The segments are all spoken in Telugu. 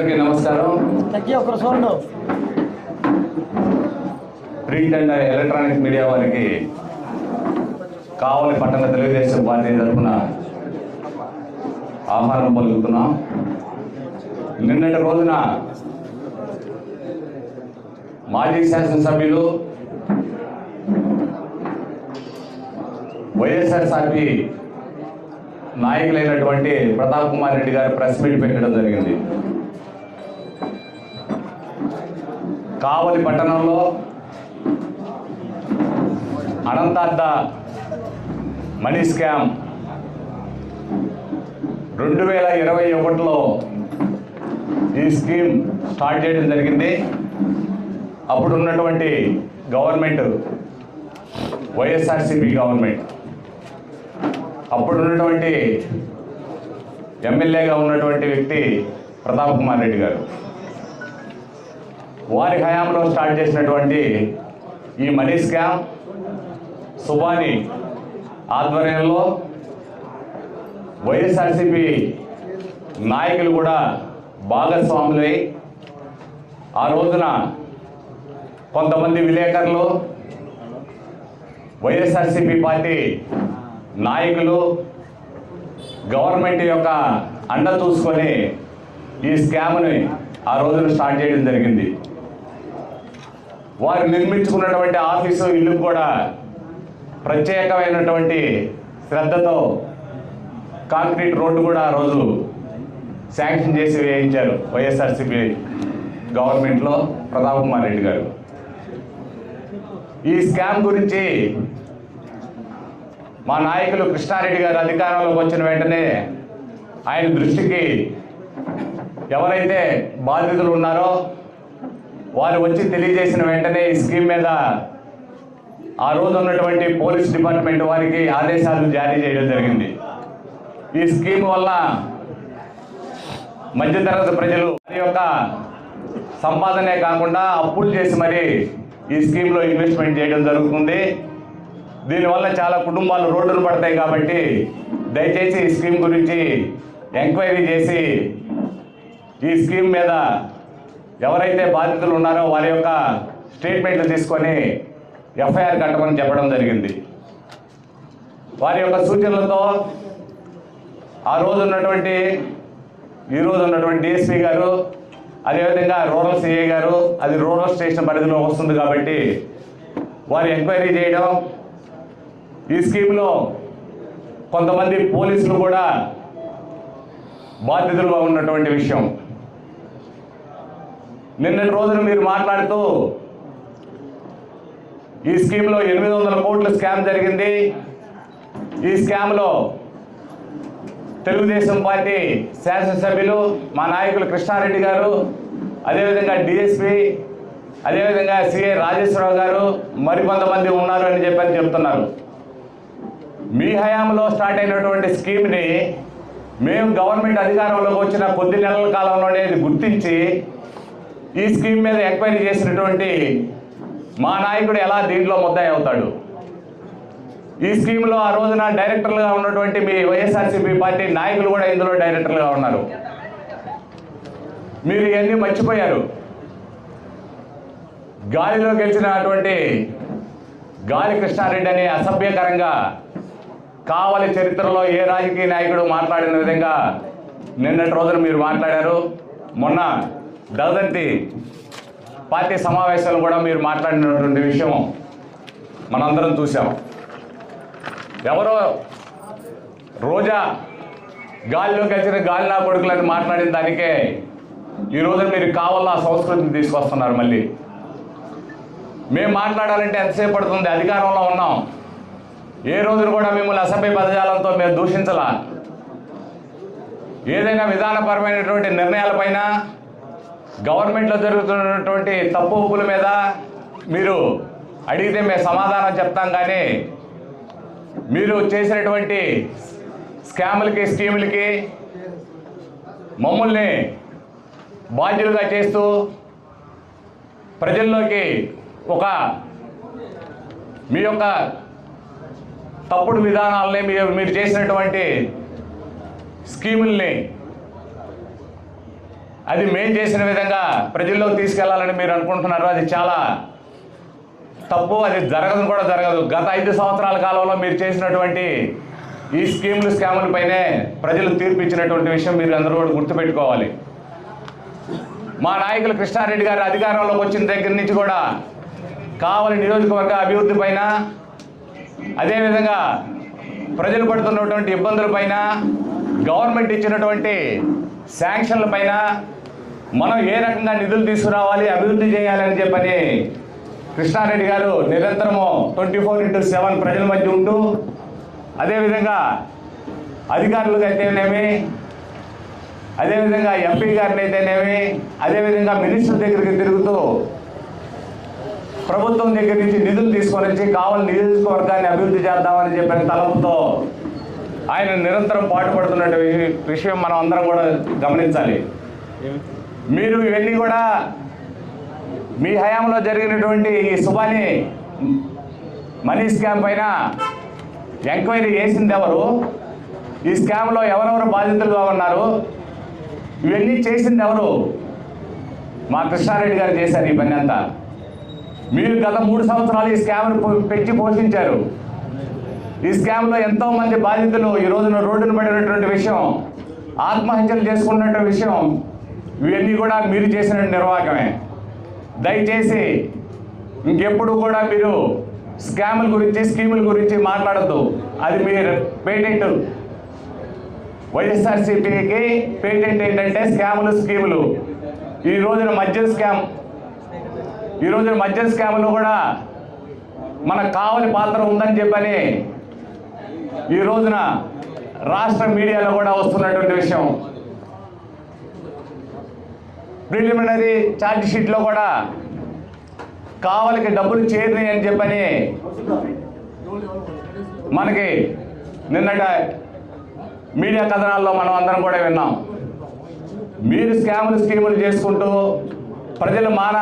అందరికీ నమస్కారం. ప్రింట్ అండ్ ఎలక్ట్రానిక్ మీడియా వారికి కావలి పట్టణ తెలుగుదేశం పార్టీ తరఫున ఆహ్వానం పలుకుతున్నాం. నిన్నటి రోజున మాజీ శాసనసభ్యులు వైఎస్ఆర్సాపి నాయకులైనటువంటి ప్రతాప్ కుమార్ రెడ్డి గారు ప్రెస్ మీట్ పెట్టడం జరిగింది. కావలి పట్టణంలో అనంతార్థ మనీ స్కామ్ రెండు వేల ఇరవై ఒకటిలో ఈ స్కీమ్ స్టార్ట్ చేయడం జరిగింది. అప్పుడు ఉన్నటువంటి గవర్నమెంట్ వైఎస్ఆర్సిపి గవర్నమెంట్ అప్పుడు ఉన్నటువంటి ఎమ్మెల్యేగా ఉన్నటువంటి వ్యక్తి ప్రతాప్ కుమార్ రెడ్డి గారు. వారి హయాంలో స్టార్ట్ చేసినటువంటి ఈ మనీ స్కామ్ సుబాని ఆధ్వర్యంలో వైఎస్ఆర్సిపి నాయకులు కూడా భాగస్వాములై ఆ రోజున కొంతమంది విలేకరులు వైఎస్ఆర్సిపి పార్టీ నాయకులు గవర్నమెంట్ యొక్క అండ చూసుకొని ఈ స్కామ్ని ఆ రోజున స్టార్ట్ చేయడం జరిగింది. వారు నిర్మించుకున్నటువంటి ఆఫీసు ఇల్లు కూడా ప్రత్యేకమైనటువంటి శ్రద్ధతో కాంక్రీట్ రోడ్డు కూడా ఆ రోజు శాంక్షన్ చేసి వేయించారు వైఎస్ఆర్సీపీ గవర్నమెంట్లో ప్రతాప్ కుమార్ రెడ్డి గారు. ఈ స్కామ్ గురించి మా నాయకులు కృష్ణారెడ్డి గారు అధికారంలోకి వచ్చిన వెంటనే ఆయన దృష్టికి ఎవరైతే బాధితులు ఉన్నారో వారు వచ్చి తెలియజేసిన వెంటనే ఈ స్కీమ్ మీద ఆ రోజు ఉన్నటువంటి పోలీస్ డిపార్ట్మెంట్ వారికి ఆదేశాలు జారీ చేయడం జరిగింది. ఈ స్కీమ్ వల్ల మధ్యతరగతి ప్రజలు వారి యొక్క సంపాదనే కాకుండా అప్పులు చేసి మరి ఈ స్కీమ్లో ఇన్వెస్ట్మెంట్ చేయడం జరుగుతుంది. దీనివల్ల చాలా కుటుంబాలు రోడ్డులు పడతాయి కాబట్టి దయచేసి ఈ స్కీమ్ గురించి ఎంక్వైరీ చేసి ఈ స్కీమ్ మీద ఎవరైతే బాధితులు ఉన్నారో వారి యొక్క స్టేట్మెంట్లు తీసుకొని ఎఫ్ఐఆర్ కట్టమని చెప్పడం జరిగింది. వారి యొక్క సూచనలతో ఆ రోజు ఉన్నటువంటి ఈ ఉన్నటువంటి డిఎస్పీ గారు అదేవిధంగా రూరల్ సిఐ గారు అది రూరల్ స్టేషన్ పరిధిలో వస్తుంది కాబట్టి వారు ఎంక్వైరీ చేయడం ఈ స్కీమ్లో కొంతమంది పోలీసులు కూడా బాధితులుగా ఉన్నటువంటి విషయం. నిన్నటి రోజున మీరు మాట్లాడుతూ ఈ స్కీమ్లో ఎనిమిది వందల కోట్ల స్కామ్ జరిగింది. ఈ స్కామ్లో తెలుగుదేశం పార్టీ శాసనసభ్యులు మా నాయకులు కృష్ణారెడ్డి గారు అదేవిధంగా డిఎస్పి అదేవిధంగా సిఏ రాజేశ్వరరావు గారు మరికొంతమంది ఉన్నారు అని చెప్పని చెప్తున్నారు. మీ హయాంలో స్టార్ట్ అయినటువంటి స్కీమ్ని మేము గవర్నమెంట్ అధికారంలోకి వచ్చిన కొద్ది నెలల కాలంలోనే ఇది గుర్తించి ఈ స్కీమ్ మీద ఎంక్వైరీ చేసినటువంటి మా నాయకుడు ఎలా దీంట్లో ముద్దాయి అవుతాడు? ఈ స్కీమ్లో ఆ రోజున డైరెక్టర్లుగా ఉన్నటువంటి మీ వైఎస్ఆర్సీపీ పార్టీ నాయకులు కూడా ఇందులో డైరెక్టర్లుగా ఉన్నారు. మీరు ఇవన్నీ మర్చిపోయారు. గాలిలో గెలిచినటువంటి గాలి కృష్ణారెడ్డి అనే అసభ్యకరంగా కావలి చరిత్రలో ఏ రాజకీయ నాయకుడు మాట్లాడిన విధంగా నిన్నటి రోజున మీరు మాట్లాడారు. మొన్న దగదంతి పార్టీ సమావేశాలు కూడా మీరు మాట్లాడినటువంటి విషయం మనందరం చూసాం ఎవరో రోజా గాలిలో కలిసిన గాలి నా కొడుకులని మాట్లాడిన దానికే ఈ రోజున మీరు కావాలా సంస్కృతిని తీసుకొస్తున్నారు మళ్ళీ. మేము మాట్లాడాలంటే ఎంతసేపు పడుతుంది? అధికారంలో ఉన్నాం. ఏ రోజున కూడా మిమ్మల్ని అసభ్య పదజాలంతో మేము దూషించలా. ఏదైనా విధానపరమైనటువంటి నిర్ణయాలపైన గవర్నమెంట్లో జరుగుతున్నటువంటి తప్పు ఒప్పుల మీద మీరు అడిగితే మేము సమాధానం చెప్తాం కానీ మీరు చేసినటువంటి స్కాములకి స్కీములకి మమ్మల్ని బాధ్యులుగా చేస్తూ ప్రజల్లోకి ఒక మీ యొక్క తప్పుడు విధానాలని మీరు మీరు చేసినటువంటి స్కీముల్ని అది మేం చేసిన విధంగా ప్రజల్లో తీసుకెళ్ళాలని మీరు అనుకుంటున్నారు. అది చాలా తప్పు అది జరగదు కూడా జరగదు. గత ఐదు సంవత్సరాల కాలంలో మీరు చేసినటువంటి ఈ స్కీములు స్కాములపైనే ప్రజలు తీర్పు ఇచ్చినటువంటి విషయం మీరు అందరూ కూడా గుర్తుపెట్టుకోవాలి. మా నాయకులు కృష్ణారెడ్డి గారు అధికారంలోకి వచ్చిన దగ్గర నుంచి కూడా కావలి నియోజకవర్గ అభివృద్ధి పైన అదేవిధంగా ప్రజలు పడుతున్నటువంటి ఇబ్బందుల పైన గవర్నమెంట్ ఇచ్చినటువంటి శాంక్షన్ల పైన మనం ఏ రకంగా నిధులు తీసుకురావాలి అభివృద్ధి చేయాలని చెప్పని కృష్ణారెడ్డి గారు నిరంతరము ట్వంటీ ఫోర్ ఇంటూ సెవెన్ ప్రజల మధ్య ఉంటూ అదేవిధంగా అధికారులకు అయితేనేమి అదేవిధంగా ఎంపీ గారిని అయితేనేమి అదేవిధంగా మినిస్టర్ దగ్గరికి తిరుగుతూ ప్రభుత్వం దగ్గర నుంచి నిధులు తీసుకొని వచ్చి కావాలి నియోజకవర్గాన్ని అభివృద్ధి చేద్దామని చెప్పిన తలంపుతో ఆయన నిరంతరం పాటుపడుతున్న విషయం మనం అందరం కూడా గమనించాలి. మీరు ఇవన్నీ కూడా మీ హయాంలో జరిగినటువంటి ఈ సుబాని మనీ స్కామ్ పైన ఎంక్వైరీ చేసింది ఎవరు? ఈ స్కామ్లో ఎవరెవరు బాధితులుగా ఉన్నారు? ఇవన్నీ చేసింది ఎవరు? మా కృష్ణారెడ్డి గారు చేశారు ఈ పని అంతా. మీరు గత మూడు సంవత్సరాలు ఈ స్కామ్ను పెంచి పోషించారు. ఈ స్కామ్లో ఎంతో మంది బాధితులు ఈ రోజున రోడ్డున పడినటువంటి విషయం ఆత్మహత్యలు చేసుకున్నటువంటి విషయం ఇవన్నీ కూడా మీరు చేసిన నిర్వాహకమే. దయచేసి ఇంకెప్పుడు కూడా మీరు స్కాముల గురించి స్కీముల గురించి మాట్లాడద్దు. అది మీరు పేటెంట్. వైఎస్ఆర్సీపీకి పేటెంట్ ఏంటంటే స్కాములు స్కీములు. ఈ రోజున మద్యం స్కామ్ ఈ రోజున మద్యం స్కాములు కూడా మనకు కావలి పాత్ర ఉందని చెప్పని ఈ రోజున రాష్ట్ర మీడియాలో కూడా వస్తున్నటువంటి విషయం. ప్రిలిమినరీ ఛార్జ్షీట్లో కూడా కావలికి డబ్బులు చేరినాయి అని చెప్పని మనకి నిన్నట మీడియా కథనాల్లో మనం అందరం కూడా విన్నాం. మీరు స్కాములు స్కీములు చేసుకుంటూ ప్రజల మాన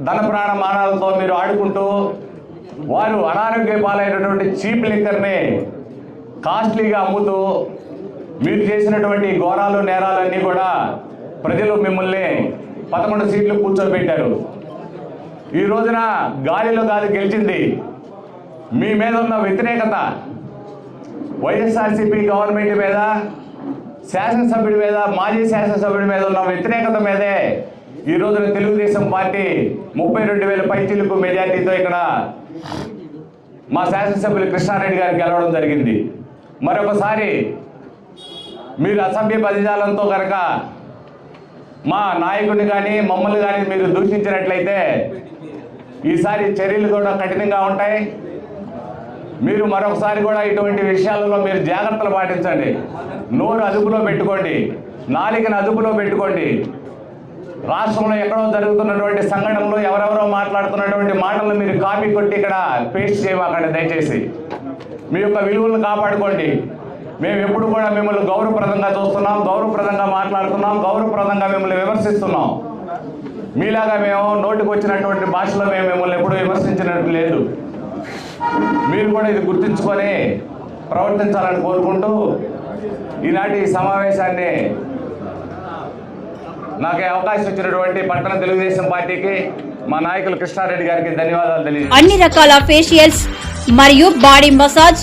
ధన ప్రాణ మానాలతో మీరు ఆడుకుంటూ వారు అనారోగ్య పాలైనటువంటి చీప్ లిక్కర్ని కాస్ట్లీగా అమ్ముతూ మీరు చేసినటువంటి ఘోరాలు నేరాలన్నీ కూడా ప్రజలు మిమ్మల్ని పదకొండు సీట్లు కూర్చోబెట్టారు. ఈ రోజున గాలిలో కాదు గెలిచింది. మీ మీద ఉన్న వ్యతిరేకత వైఎస్ఆర్సీపీ గవర్నమెంట్ మీద శాసనసభ్యుడి మీద మాజీ శాసనసభ్యుడి మీద ఉన్న వ్యతిరేకత మీదే ఈ రోజున తెలుగుదేశం పార్టీ ముప్పై రెండు వేల పైచిలకు మెజార్టీతో ఇక్కడ మా శాసనసభ్యులు కృష్ణారెడ్డి గారు గెలవడం జరిగింది. మరొకసారి మీరు అసభ్య పదజాలంతో కనుక మా నాయకుడిని కానీ మమ్మల్ని కానీ మీరు దూషించినట్లయితే ఈసారి చర్యలు కూడా కఠినంగా ఉంటాయి. మీరు మరొకసారి కూడా ఇటువంటి విషయాలలో మీరు జాగ్రత్తలు పాటించండి. నోరు అదుపులో పెట్టుకోండి. నాలికను అదుపులో పెట్టుకోండి. రాష్ట్రంలో ఎక్కడో జరుగుతున్నటువంటి సంఘటనలు ఎవరెవరో మాట్లాడుతున్నటువంటి మాటలను మీరు కాపీ కొట్టి ఇక్కడ పేస్ట్ చేయమాకండి దయచేసి. మీ యొక్క విలువలను కాపాడుకోండి. మేము ఎప్పుడు కూడా మిమ్మల్ని గౌరవప్రదంగా చూస్తున్నాం గౌరవప్రదంగా మాట్లాడుతున్నాం గౌరవప్రదంగా మిమ్మల్ని విమర్శిస్తున్నాం. మీలాగా మేము నోటికి వచ్చినటువంటి భాషలో మేము మిమ్మల్ని ఎప్పుడు విమర్శించినట్టు లేదు. మీరు కూడా ఇది గుర్తుంచుకొని ప్రవర్తించాలని కోరుకుంటూ ఈనాటి సమావేశాన్ని నాకు అవకాశం ఇచ్చినటువంటి పట్టణ తెలుగుదేశం పార్టీకి మా నాయకులు కృష్ణారెడ్డి గారికి ధన్యవాదాలు తెలియదు అన్ని రకాల ఫేషియల్స్ మరియు బాడీ మసాజ్